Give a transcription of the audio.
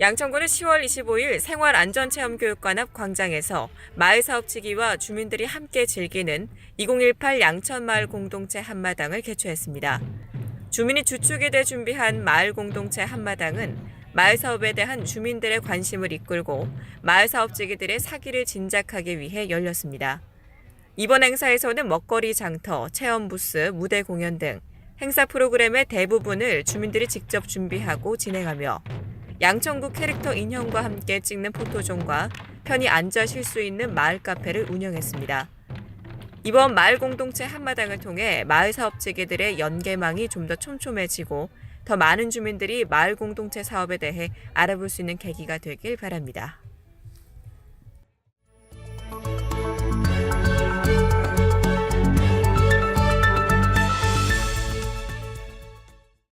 양천구는 10월 25일 생활안전체험교육관 앞 광장에서 마을사업지기와 주민들이 함께 즐기는 2018 양천마을 공동체 한마당을 개최했습니다. 주민이 주축이 돼 준비한 마을 공동체 한마당은 마을 사업에 대한 주민들의 관심을 이끌고 마을 사업지기들의 사기를 진작하기 위해 열렸습니다. 이번 행사에서는 먹거리 장터, 체험 부스, 무대 공연 등 행사 프로그램의 대부분을 주민들이 직접 준비하고 진행하며 양천구 캐릭터 인형과 함께 찍는 포토존과 편히 앉아 쉴 수 있는 마을 카페를 운영했습니다. 이번 마을 공동체 한마당을 통해 마을 사업체계들의 연계망이 좀 더 촘촘해지고 더 많은 주민들이 마을 공동체 사업에 대해 알아볼 수 있는 계기가 되길 바랍니다.